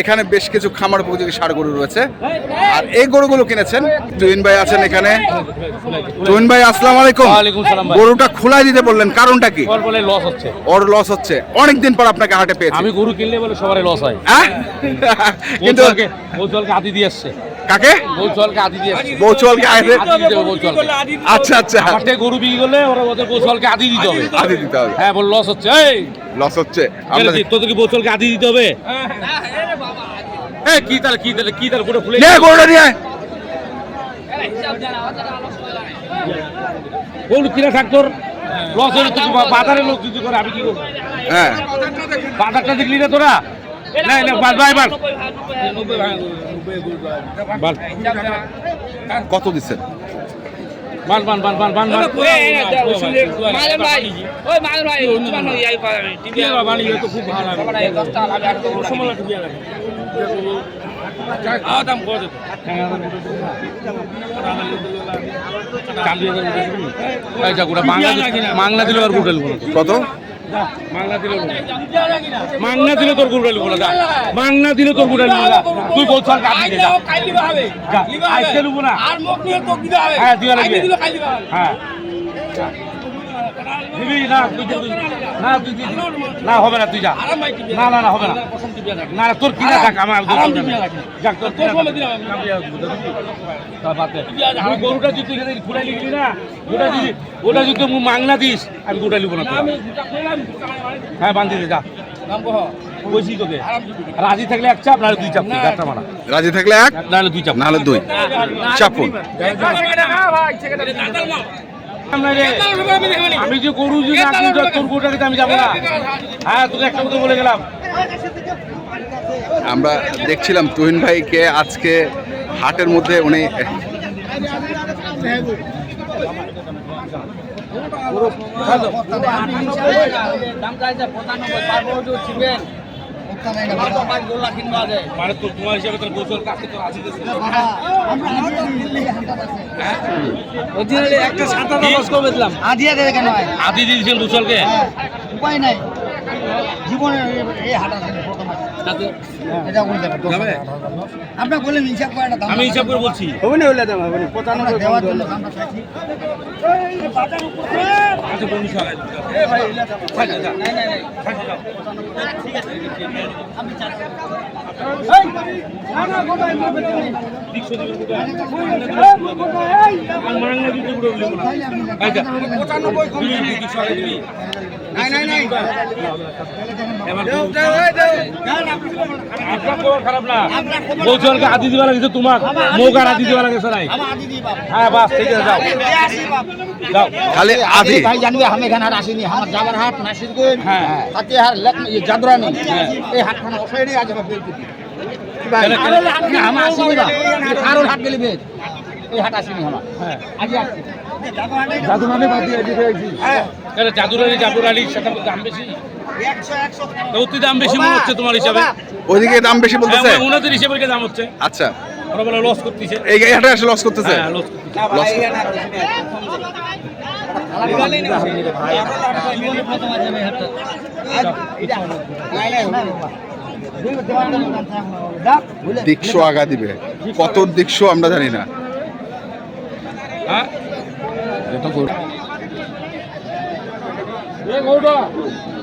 এখানে বেশ কিছু খামার উপযোগী ষাড় গরু রয়েছে। আর এই গরুগুলো কিনেছেন। তুহিন ভাই আছেন এখানে। তুহিন ভাই আসসালামু আলাইকুম। গরুটা খোলাই দিতে বললেন কারণটা কি? ওর বলে লস হচ্ছে। ওর লস হচ্ছে। অনেকদিন পর আপনাকে হাটে পেয়েছি। আমি গরু কিনলে বলে সবারই লস হয়। হ্যাঁ? কিন্তু বৌচলকে বৌচলকে আদি দিয়ে আসছে কাকে? বৌচলকে আদি দিয়ে বৌচলকে আদি দিতে হবে বৌচলকে। আচ্ছা আচ্ছা। থেকে গরু বিক্রি করলে ওরা ওদের বৌচলকে আদি দিতে হবে। আদি দিতে হবে। হ্যাঁ বল লস হচ্ছে। এই! লস হচ্ছে। আমরা আমরা কি বৌচলকে আদি দিতে হবে? এই কি তাহলে কি তাহলে কি তাহলে খুলে নে গরুটা নিয়ে আয়। গরু কিনা থাক তোর? লস হলে তুই বাজারে লোক যদি করে আমি কি করব? হ্যাঁ। বাজারটা দেখলি না তোরা? না না কত দিচ্ছেন? মালের ভাই। ওই মালের ভাই টিভি খুব ভালো লাগে। দাম কত? মাংনা দিলে আর গুটাল কত মাংনা দিলে মাংনা দিলে তোর গুটাল বলে মাংনা দিলে তোর গুটাল বলে তুই বলছ আর যা হবে আজকে না। আর মুখ নিয়ে তো হ্যাঁ, দিবা হ্যাঁ দিবি না তুই না তুই না হবে না তুই যা না না না হবে না না তোর কিনা থাক আমার যাক তোর। আমি। গরুটা যদি ঘুরাই লিখলি না ওটা যদি ওটা যদি তুই মাংনা দিস আমি গোটা লিব না মানে হ্যাঁ বান্ধি দে যা রাজি থাকলে এক চাপ নাহলে দুই চাপ তুই, একটা মারা রাজি থাকলে এক নাহলে দুই চাপ নাহলে দুই চাপুন আমি যে গরু যে না তোর গরুটা আমি যাব না। হ্যাঁ তোকে একটা কথা বলে গেলাম। আমরা দেখছিলাম তুহিন ভাইকে আজকে হাটের মধ্যে উনি দাম চাইছে পঁচানব্বই পারব তো মানে তো তোমার হিসাবে তোর গোসল কাছে অরিজিনালি একটা সাঁতার দশ করে দিলাম? আদিয়া দেবে কেন আদি দিয়েছেন গোসলকে? হ্যাঁ, উপায় নাই। জীবনে এই হাঁটা প্রথম। এটা বলে দেবে দশ হাজার, আট হাজার দশ। আপনার বললেন হিসাব করে একটা দাম আমি হিসাব করে বলছি আমরা দেওয়ার জন্য দামটা চাইছি আচ্ছা বন্ধু সাহেব নাই নাই নাই আপনার খবর খারাপ না। গোসলকে আদি দিবা লাগছে তোমার মোক আর আদি দিবা লাগছে নাই আদি হ্যাঁ বাস ঠিক আছে যাও। যাও। খালি আধি ভাই জানবে আমি এখানে হাট আসিনি। আমার যাবার হাট নাসিরগঞ্জ হ্যাঁ। হাতে হাট জাদরানি। এই হাটখানে অসাইডে আছে বাপ বেলকুটি কেন- কেন? আমার আসিনি বা। কারোর হাট গেলি বেশ। এই হাট আসিনি আমার। হ্যাঁ। আজি আসছি। জাদু মানে বাদ দিয়ে আলী সেটা দাম বেশি। অতি দাম বেশি মনে হচ্ছে তোমার হিসাবে। ওইদিকে দাম বেশি বলতেছে? হ্যাঁ, ওনাদের হিসেবে কি দাম হচ্ছে? আচ্ছা। ওরা বলে লস করতেছে। এই এই হাটে এসে লস করতেছে? হ্যাঁ লস করতেছে। লস দিকশো আগা দিবে। কত দিকশো আমরা জানি না। হ্যাঁ?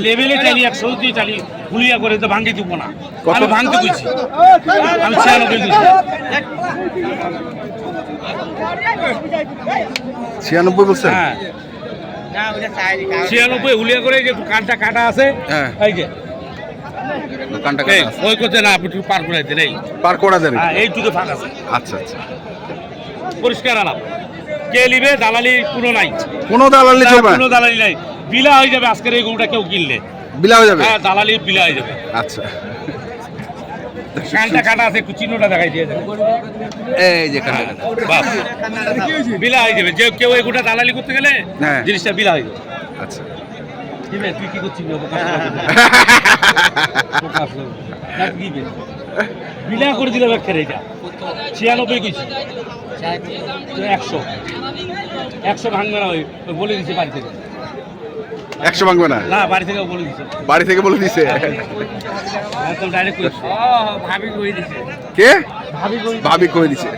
লেভেলে চালি একশো দিয়ে চালি গুলিয়া করে তো ভাঙতে দিব না? আমি ভাঙতে দিচ্ছি আমি ছিয়ানব্বই ছিয়ানব্বই বলছেন হ্যাঁ। ছিয়ানব্বই হুলিয়া করে যে কানটা কাটা আছে হ্যাঁ। এই যে। কানটা এই, কাটা আছে। ওই করতে না আপনি পার করে দেন এই। পার করা যাবে হ্যাঁ এইটুকু ফাঁক আছে। আচ্ছা আচ্ছা। পরিষ্কার আলাপ। কে নিবে দালালি কোনো নাই। কোনো দালালি চলবে কোনো দালালি নাই। বিলা হয়ে যাবে আজকের এই গরুটা কেউ কিনলে। বিলা হয়ে যাবে? হ্যাঁ দালালি বিলা হয়ে যাবে। আচ্ছা। কানটা কাটা আছে চিহ্নটা দেখাই দিয়ে এই যে কাটা। কাটা। বিলা হয়ে যাবে। যে কেউ এই গোটা দালালি করতে গেলে হ্যাঁ। জিনিসটা বিলা হয়ে যাবে। আচ্ছা। তুই কি করছিস বিলা করে দিলাম একটা এটা। ছিয়ানব্বই কিছু একশো। একশো ভাঙবে না ওই বলে দিচ্ছে বাড়ি থেকে। একশো ভাঙবে না? না বাড়ি থেকে বলে দিচ্ছে বাড়ি থেকে বলে দিছে? একদম ডাইরেক্ট করছে ভাবি কই দিছে? কে? ভাবি কই দিছে?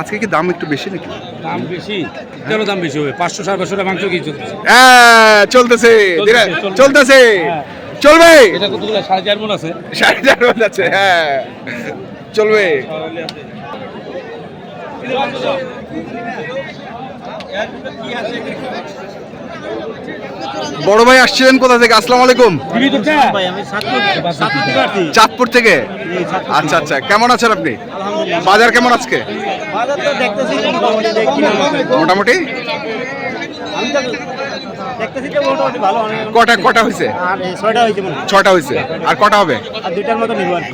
আজকে কি দাম একটু বেশি নাকি? দাম বেশি? কেন দাম বেশি হবে? পাঁচশো সাড়ে পাঁচশো মাংস কি চলছে হ্যাঁ চলতেছে। চলতেছে হ্যাঁ। চলবে। এটা কতগুলো সাড়ে চার মন আছে? সাড়ে চার মন আছে হ্যাঁ। চলবে। বড় ভাই আসছিলেন কোথা থেকে? আসসালামু আলাইকুম। চাঁদপুর থেকে? আচ্ছা আচ্ছা কেমন আছেন আপনি? বাজার কেমন আজকে? মোটামুটি কটা কটা হয়েছে। ছটা হয়েছে আর কটা হবে?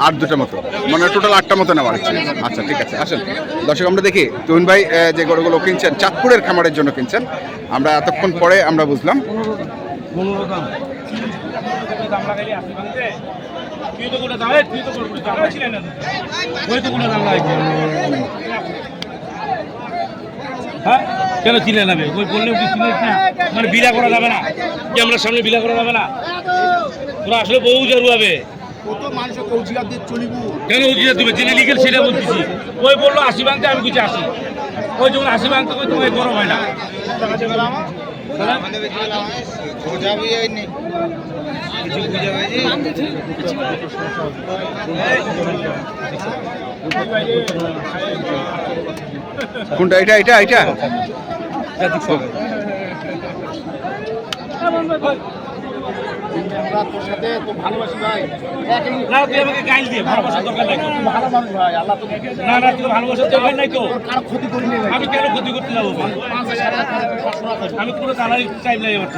আর দুটার মতো মানে টোটাল আটটা মতো নেওয়ার ইচ্ছে। আচ্ছা ঠিক আছে আসেন। দর্শক আমরা দেখি। তুহিন ভাই যে গরুগুলো কিনছেন চাঁদপুরের খামারের জন্য কিনছেন। আমরা এতক্ষণ পরে আমরা বুঝলাম। তুই তো কোনো দাম এই, তুই তো কোনো দাম লাগাইছিলেন না ওই তো কোনো দাম লাগাইছে হ্যাঁ? কেন চিনে নেবে ওই বললেও কি চিনিস না? মানে বিলা করা যাবে না। ক্যামেরার সামনে বিলা করা যাবে না? তোরা আসলে বহু জারু হবে কেন দিবে? লিগেল সেটা বলতেছি। ওই বলল, আশি ভাঙতে আমি কিছু আসি ওই যখন আশি ভাঙতে ওই তোমার গরম হয় না। কোনটা? এটা এটা এটা? আমি কেন ক্ষতি করতে যাব আমি কোনো দালালি টাইম নাই আমার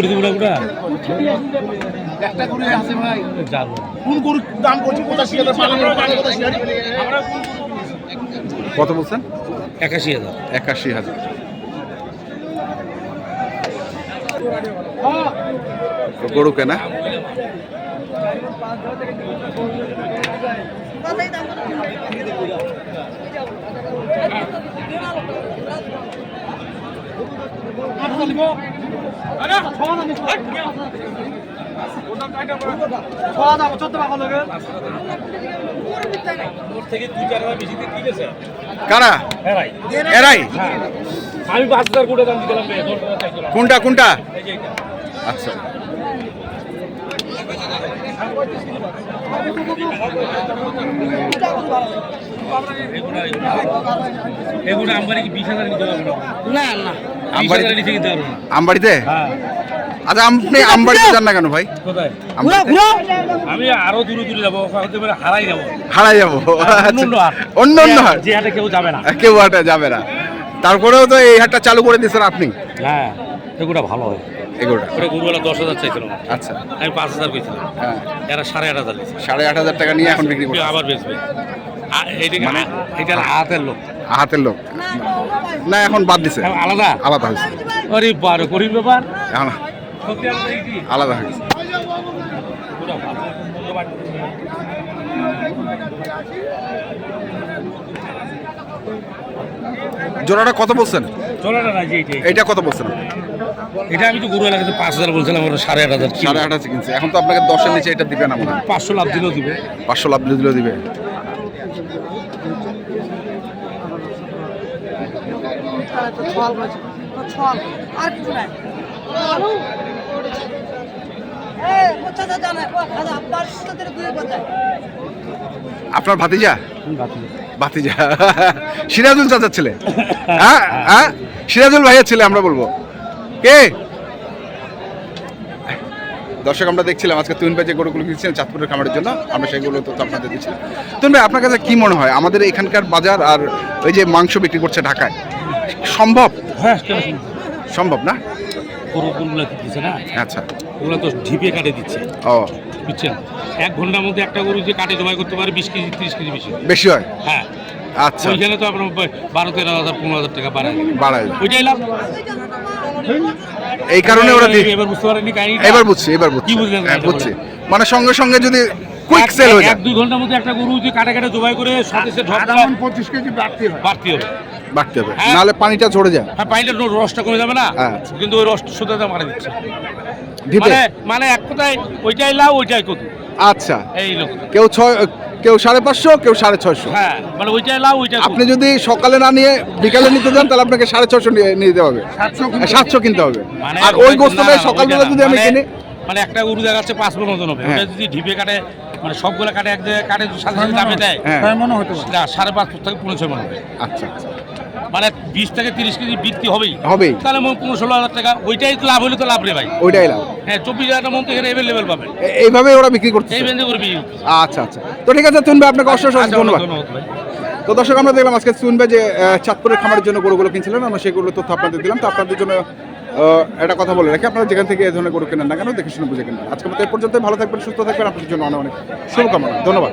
করে যাব। কোন গরুর দাম করছি পঁচাশি হাজার কত বলছেন? একাশি হাজার। একাশি হাজার। গরু কেনা? কারা? এরাই। আমি পাঁচ হাজার কোটি দাম দিলাম কোনটা কোনটা। আচ্ছা। না? না আমবাড়িতে? হ্যাঁ। আচ্ছা আপনি আমবাড়িতে যান না কেন ভাই? আমি আরও দূরে দূরে যাব। হারাই যাব। হারাই যাব। অন্য অন্য অন্য অন্য হাট যে হাটে কেউ যাবে না। কেউ হাটে যাবে না। তারপরেও তো এই হাটটা চালু করে দিয়েছেন আপনি? হ্যাঁ এগুলা ভালো হয়। ওটা দশ হাজার চাইছিল আচ্ছা। আমি পাঁচ হাজার কইছিলাম হ্যাঁ। এরা সাড়ে আট হাজার সাড়ে আট হাজার টাকা নিয়ে এখন বিক্রি আবার বেচবে। মানে এটা হাতের লোক। হাতের লোক। না এখন বাদ দিছে। আলাদা? আলাদা হয়েছে। আরে বারো ব্যাপার। আলাদা হয়েছে। জোড়াটা কত বলছেন? না এইটা কত বলছেন? এটা আমি তো গরু এলাকাতে পাঁচ হাজার বলছিলাম সাড়ে আট হাজার সাড়ে আট হাজার কিনছে। এখন তো আপনাকে দশের নিচে এটা দিবে না মনে হয়? পাঁচশো লাভ দিলেও দিবে। পাঁচশো লাভ দিলেও দিবে। আর কিছু নাই আপনার ভাতিজা? ভাতিজা। সিরাজুল চাচার ছেলে। হ্যাঁ হ্যাঁ? সিরাজুল ভাইয়ের ছেলে আমরা বলব। কে? দর্শক আমরা দেখছিলাম আজকে তুইন ভাই যে গরুগুলো কিনছিলেন চাঁদপুরের খামারের জন্য আমরা সেগুলো তো আপনাদের দিচ্ছিলাম। তুইন ভাই আপনার কাছে কি মনে হয়? আমাদের এখানকার বাজার আর ওই যে মাংস বিক্রি করছে ঢাকায় সম্ভব? হ্যাঁ সম্ভব? না? গরুগুলো দিচ্ছে না? আচ্ছা। ওগুলো তো ঢিপে কাটে দিচ্ছে। ও। বুঝছেন? এক ঘণ্টার মধ্যে একটা গরু যে কাটে জবাই করতে পারে বিশ কেজি ত্রিশ কেজি বেশি। বেশি হয়? হ্যাঁ। আচ্ছা। ওইখানে তো আপনার বারো তেরো হাজার পনেরো হাজার টাকা বাড়ায়। বাড়ায়। ওইটাই লাভ? এই কারণে ওরা এবার বুঝতে পারেনি কাহিনী এবার বুঝছি এবার বুঝছি। কি বুঝলেন হ্যাঁ, বুঝছি। মানে সঙ্গে সঙ্গে যদি কুইক এক- সেল হয়ে এক যায় দুই ঘণ্টার মধ্যে একটা গরু যে কাটে কাটে জবাই করে সাথে সাথে ঢপটা পঁচিশ কেজি বাড়তি হয় বাড়তি হবে। বাড়তে হবে। হ্যাঁ। নাহলে পানিটা ঝরে যায়। হ্যাঁ পানিটার রসটা কমে যাবে না। হ্যাঁ। কিন্তু ওই রস সুদা মারা দিচ্ছে। মানে মানে এক কথায় ওইটাই লাভ ওইটাই কত আচ্ছা। এই লোক। কেউ ছয় কেউ সাড়ে পাঁচশো কেউ সাড়ে ছয়শো। হ্যাঁ মানে ওইটাই লাভ ওইটাই আপনি যদি সকালে না নিয়ে বিকালে নিতে যান তাহলে আপনাকে সাড়ে ছশো নিয়ে নিতে হবে। সাতশো কিনতে হবে। মানে আর ওই গোস্তটাই সকালবেলা যদি আমি মানে- কিনি মানে একটা গরু দেখা যাচ্ছে পাঁচ মন ওজন হবে। হ্যাঁ। ওটা যদি ঢিপে কাটে মানে সবগুলো কাটে এক জায়গায় কাটে সাথে সাথে দামে দেয়। হ্যাঁ। মনে হতে পারে। সাড়ে পাঁচ থেকে পনেরো ছয় মন হবে। আচ্ছা আচ্ছা। মানে বিশ থেকে তিরিশ কেজি বৃদ্ধি হবেই। হবেই। তাহলে মন পনেরো ষোলো হাজার টাকা ওইটাই তো লাভ হলে তো লাভ রে ভাই। ওইটাই লাভ। হ্যাঁ চব্বিশ হাজার মন তো এখানে এভেলেবেল পাবে এইভাবে ওরা বিক্রি করছে এই করবি আচ্ছা আচ্ছা। তো ঠিক আছে তুনবে আপনাকে অশেষ অশেষ ধন্যবাদ। ধন্যবাদ ভাই। তো দর্শক আমরা দেখলাম আজকে শুনবে যে চাঁদপুরের খামারের জন্য গরুগুলো কিনছিলেন আমরা সেগুলো তথ্য আপনাদের দিলাম। তো আপনাদের জন্য একটা কথা বলে রাখি আপনারা যেখান থেকে এই ধরনের গরু কেনেন না কেন দেখে শুনে বুঝে কেনেন আজকে মতো এই পর্যন্ত ভালো থাকবেন সুস্থ থাকবেন আপনাদের জন্য অনেক অনেক শুভকামনা। ধন্যবাদ।